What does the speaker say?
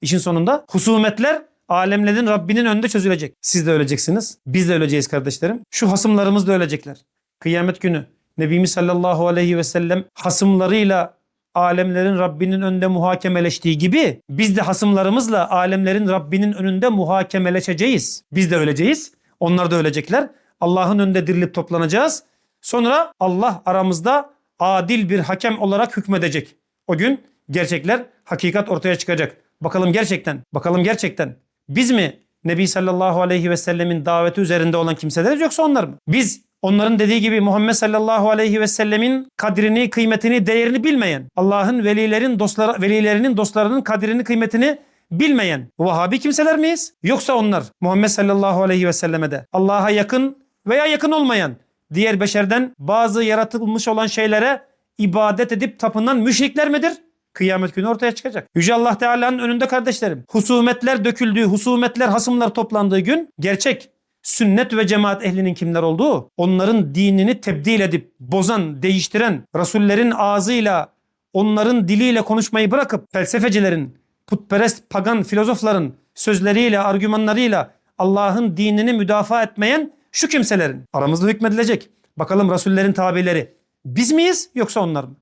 İşin sonunda husumetler alemlerin Rabbinin önünde çözülecek. Siz de öleceksiniz. Biz de öleceğiz kardeşlerim. Şu hasımlarımız da ölecekler. Kıyamet günü Nebimiz sallallahu aleyhi ve sellem hasımlarıyla alemlerin Rabbinin önünde muhakemeleştiği gibi biz de hasımlarımızla alemlerin Rabbinin önünde muhakemeleşeceğiz. Biz de öleceğiz. Onlar da ölecekler. Allah'ın önünde dirilip toplanacağız. Sonra Allah aramızda adil bir hakem olarak hükmedecek. O gün gerçekler, hakikat ortaya çıkacak. Bakalım gerçekten, bakalım gerçekten biz mi Nebi sallallahu aleyhi ve sellemin daveti üzerinde olan kimseleriz yoksa onlar mı? Biz onların dediği gibi Muhammed sallallahu aleyhi ve sellemin kadrini, kıymetini, değerini bilmeyen, Allah'ın velilerin dostları, velilerinin dostlarının kadrini, kıymetini bilmeyen Vahabi kimseler miyiz? Yoksa onlar Muhammed sallallahu aleyhi ve selleme de Allah'a yakın veya yakın olmayan diğer beşerden bazı yaratılmış olan şeylere ibadet edip tapınan müşrikler midir? Kıyamet günü ortaya çıkacak. Yüce Allah Teala'nın önünde kardeşlerim. Husumetler döküldüğü, husumetler, hasımlar toplandığı gün gerçek sünnet ve cemaat ehlinin kimler olduğu, onların dinini tebdil edip bozan, değiştiren, Resullerin ağzıyla, onların diliyle konuşmayı bırakıp felsefecilerin, putperest pagan filozofların sözleriyle, argümanlarıyla Allah'ın dinini müdafaa etmeyen şu kimselerin aramızda hükmedilecek. Bakalım Resullerin tabileri biz miyiz yoksa onlar mı?